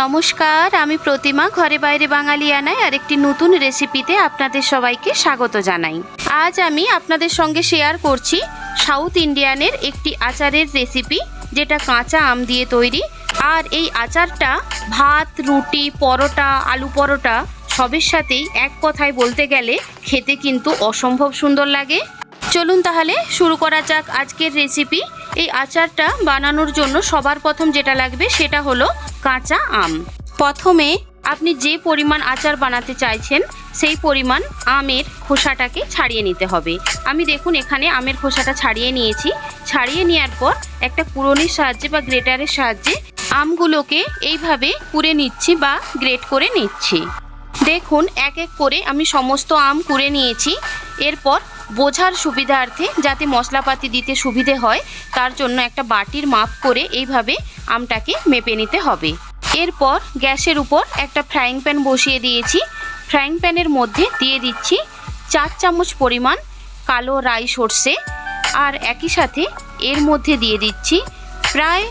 নমস্কার, আমি প্রতিমা, ঘরে বাইরে বাঙালিয়ানায় আর একটি নতুন রেসিপিতে আপনাদের সবাইকে স্বাগত জানাই। আজ আমি আপনাদের সঙ্গে শেয়ার করছি সাউথ ইন্ডিয়ানের একটি আচারের রেসিপি, যেটা কাঁচা আম দিয়ে তৈরি। আর এই আচারটা ভাত, রুটি, পরোটা, আলু পরোটা, সবের সাথেই এক কথায় বলতে গেলে খেতে কিন্তু অসম্ভব সুন্দর লাগে। চলুন তাহলে শুরু করা যাক আজকের রেসিপি। এই আচারটা বানানোর জন্য সবার প্রথম যেটা লাগবে সেটা হলো কাঁচা আম। প্রথমে আপনি যে পরিমাণ আচার বানাতে চাইছেন, সেই পরিমাণ আমের খোসাটাকে ছাড়িয়ে নিতে হবে। আমি দেখুন এখানে আমের খোসাটা ছাড়িয়ে নিয়েছি। ছাড়িয়ে নেওয়ার পর একটা কুড়নির সাহায্যে বা গ্রেটারের সাহায্যে আমগুলোকে এইভাবে কুড়ে নিচ্ছি বা গ্রেট করে নিচ্ছি। দেখুন এক এক করে আমি সমস্ত আম কুড়ে নিয়েছি। এরপর বোঝার সুবিধার্থে যাতে মশলাপাতি দিতে সুবিধে হয়, তার জন্য একটা বাটির মাপ করে এইভাবে আমটাকে মেপে নিতে হবে। এরপর গ্যাসের উপর একটা ফ্রাইং প্যান বসিয়ে দিয়েছি। ফ্রাইং প্যানের মধ্যে দিয়ে দিচ্ছি চার চামচ পরিমাণ কালো রাই সর্ষে আর একই সাথে এর মধ্যে দিয়ে দিচ্ছি প্রায়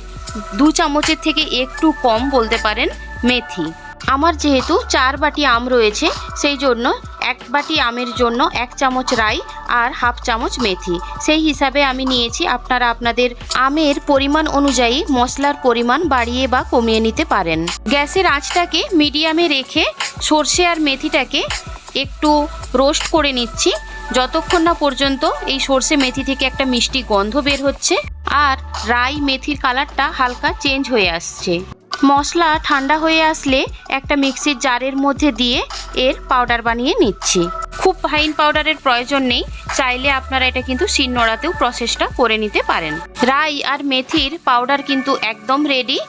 দু চামচের থেকে একটু কম বলতে পারেন মেথি। আমার যেহেতু চার বাটি আম রয়েছে, সেই জন্য এক বাটি আমের জন্য এক চামচ রাই আর হাফ চামচ মেথি। সেই হিসাবে আমি নিয়েছি আপনারা আপনাদের আমের পরিমাণ অনুযায়ী মশলার পরিমাণ বাড়িয়ে বা কমিয়ে নিতে পারেন। গ্যাসের আঁচটাকে মিডিয়ামে রেখে সর্ষে আর মেথিটাকে একটু রোস্ট করে নিচ্ছি। যতক্ষণ না পর্যন্ত এই সর্ষে মেথি থেকে একটা মিষ্টি গন্ধ বের হচ্ছে আর রাই মেথির কালারটা হালকা চেঞ্জ হয়ে আসছে। মশলা ঠান্ডা হয়ে আসলে একটা মিক্সির জারের মধ্যে দিয়ে এর পাউডার বানিয়ে নিচ্ছি। খুব ফাইন পাউডারের প্রয়োজন নেই, চাইলে আপনারা এটা কিন্তু শিলনোড়াতেও প্রসেসটা করে নিতে পারেন। রাই আর মেথির পাউডার কিন্তু একদম রেডি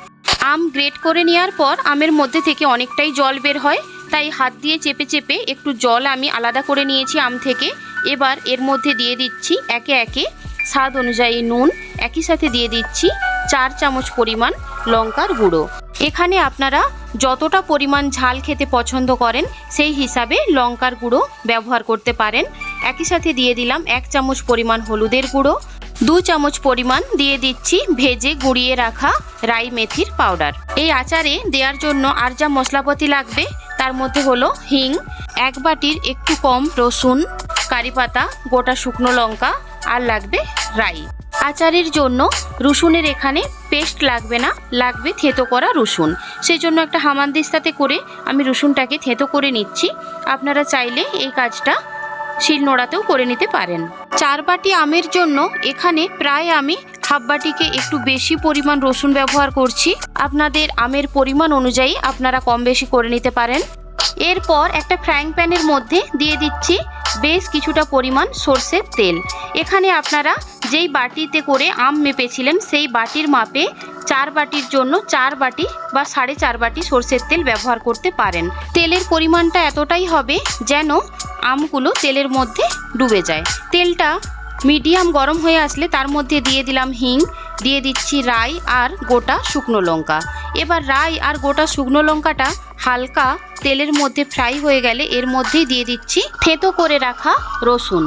আম গ্রেট করে নেওয়ার পর আমের মধ্যে থেকে অনেকটাই জল বের হয়, তাই হাত দিয়ে চেপে চেপে একটু জল আমি আলাদা করে নিয়েছি আম থেকে। এবার এর মধ্যে দিয়ে দিচ্ছি একে একে স্বাদ অনুযায়ী নুন, একই সাথে দিয়ে দিচ্ছি চার চামচ পরিমাণ লঙ্কার গুঁড়ো। এখানে আপনারা যতটা পরিমাণ ঝাল খেতে পছন্দ করেন, সেই হিসাবে লঙ্কার গুঁড়ো ব্যবহার করতে পারেন। একই সাথে দিয়ে দিলাম এক চামচ পরিমাণ হলুদের গুঁড়ো, দু চামচ পরিমাণ দিয়ে দিচ্ছি ভেজে গুঁড়িয়ে রাখা রাই মেথির পাউডার। এই আচারে দেওয়ার জন্য আর যা মশলাপাতি লাগবে, তার মধ্যে হলো হিং, এক বাটির একটু কম রসুন কারিপাতা গোটা শুকনো লঙ্কা, আর লাগবে রাই। আচারের জন্য রসুনের এখানে পেস্ট লাগবে না, লাগবে থেতো করা রসুন। সেই জন্য একটা হামানদিস্তাতে করে আমি রসুনটাকে থেতো করে নিচ্ছি। আপনারা চাইলে এই কাজটা শিলনোড়াতেও করে নিতে পারেন। চার বাটি আমের জন্য এখানে প্রায় আমি হাফ বাটিকে একটু বেশি পরিমাণ রসুন ব্যবহার করছি। আপনাদের আমের পরিমাণ অনুযায়ী আপনারা কম বেশি করে নিতে পারেন। এরপর একটা ফ্রাইং প্যানের মধ্যে দিয়ে দিচ্ছি বেশ কিছুটা পরিমাণ সর্ষের তেল। এখানে আপনারা যেই বাটিতে করে আম মেপেছিলেন, সেই বাটির মাপে চার বাটির জন্য চার বাটি বা সাড়ে চার বাটি সর্ষের তেল ব্যবহার করতে পারেন। তেলের পরিমাণটা এতটাই হবে যেন আমগুলো তেলের মধ্যে ডুবে যায়। তেলটা মিডিয়াম গরম হয়ে আসলে তার মধ্যে দিয়ে দিলাম হিং, দিয়ে দিচ্ছি রাই আর গোটা শুকনো লঙ্কা। এবার রাই আর গোটা শুকনো লঙ্কাটা হালকা তেলের মধ্যে ফ্রাই হয়ে গেলে এর মধ্যেই দিয়ে দিচ্ছি থেতো করে রাখা রসুন।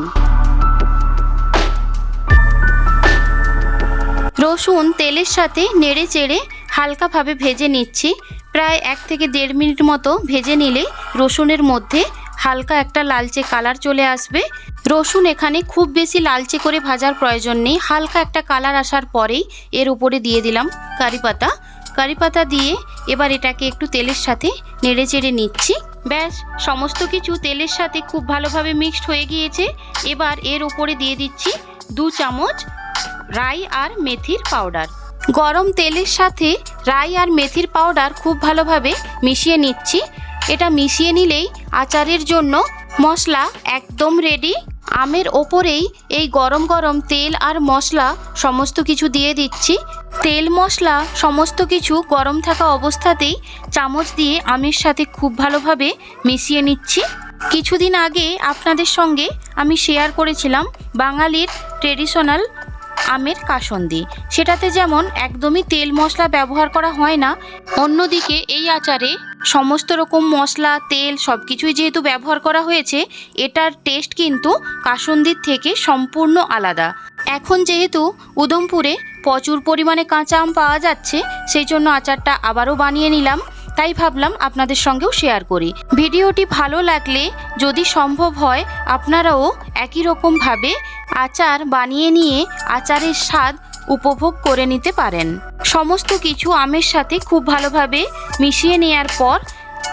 রসুন তেলের সাথে নেড়ে চেড়ে হালকাভাবে ভেজে নিচ্ছি। প্রায় এক থেকে দেড় মিনিট মতো ভেজে নিলে রসুনের মধ্যে হালকা একটা লালচে কালার চলে আসবে। রসুন এখানে খুব বেশি লালচে করে ভাজার প্রয়োজন নেই। হালকা একটা কালার আসার পরেই এর উপরে দিয়ে দিলাম কারি পাতা। কারি পাতা দিয়ে এবার এটাকে একটু তেলের সাথে নেড়ে চেড়ে নিচ্ছি। ব্যাস, সমস্ত কিছু তেলের সাথে খুব ভালোভাবে মিক্সড হয়ে গিয়েছে। এবার এর উপরে দিয়ে দিচ্ছি দু চামচ রাই আর মেথির পাউডার। গরম তেলের সাথে রাই আর মেথির পাউডার খুব ভালোভাবে মিশিয়ে নিচ্ছি। এটা মিশিয়ে নিলেই আচারের জন্য মশলা একদম রেডি আমের ওপরেই এই গরম গরম তেল আর মশলা সমস্ত কিছু দিয়ে দিচ্ছি। তেল মশলা সমস্ত কিছু গরম থাকা অবস্থাতেই চামচ দিয়ে আমের সাথে খুব ভালোভাবে মিশিয়ে নিচ্ছি। কিছুদিন আগে আপনাদের সঙ্গে আমি শেয়ার করেছিলাম বাঙালির ট্রেডিশনাল আমের কাসন্দি। সেটাতে যেমন একদমই তেল মশলা ব্যবহার করা হয় না, অন্যদিকে এই আচারে সমস্ত রকম মশলা, তেল সব কিছুই যেহেতু ব্যবহার করা হয়েছে, এটার টেস্ট কিন্তু কাসন্দির থেকে সম্পূর্ণ আলাদা। এখন যেহেতু উদমপুরে প্রচুর পরিমাণে কাঁচা আম পাওয়া যাচ্ছে সেই জন্য আচারটা আবারও বানিয়ে নিলাম। তাই ভাবলাম আপনাদের সঙ্গেও শেয়ার করি। ভিডিওটি ভালো লাগলে যদি সম্ভব হয়, আপনারাও একই রকমভাবে আচার বানিয়ে নিয়ে আচারের স্বাদ উপভোগ করে নিতে পারেন। সমস্ত কিছু আমের সাথে খুব ভালোভাবে মিশিয়ে নেওয়ার পর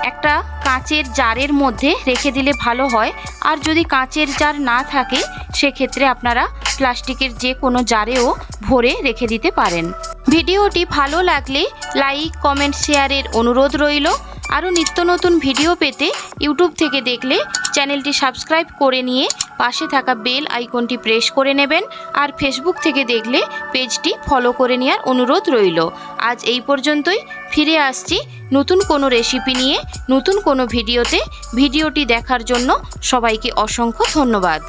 একটা কাঁচের জারের মধ্যে রেখে দিলে ভালো হয়। আর যদি কাঁচের জার না থাকে, সেক্ষেত্রে আপনারা প্লাস্টিকের যে কোনো জারেও ভরে রেখে দিতে পারেন। ভিডিওটি ভালো লাগলে লাইক, কমেন্ট, শেয়ারের অনুরোধ রইল। আরও নিত্য নতুন ভিডিও পেতে ইউটিউব থেকে দেখলে চ্যানেলটি সাবস্ক্রাইব করে নিয়ে পাশে থাকা বেল আইকনটি প্রেস করে নেবেন। আর ফেসবুক থেকে দেখলে পেজটি ফলো করে নেওয়ার অনুরোধ রইল। আজ এই পর্যন্তই। ফিরে আসছি নতুন কোনো রেসিপি নিয়ে, নতুন কোনো ভিডিওতে। ভিডিওটি দেখার জন্য সবাইকে অসংখ্য ধন্যবাদ।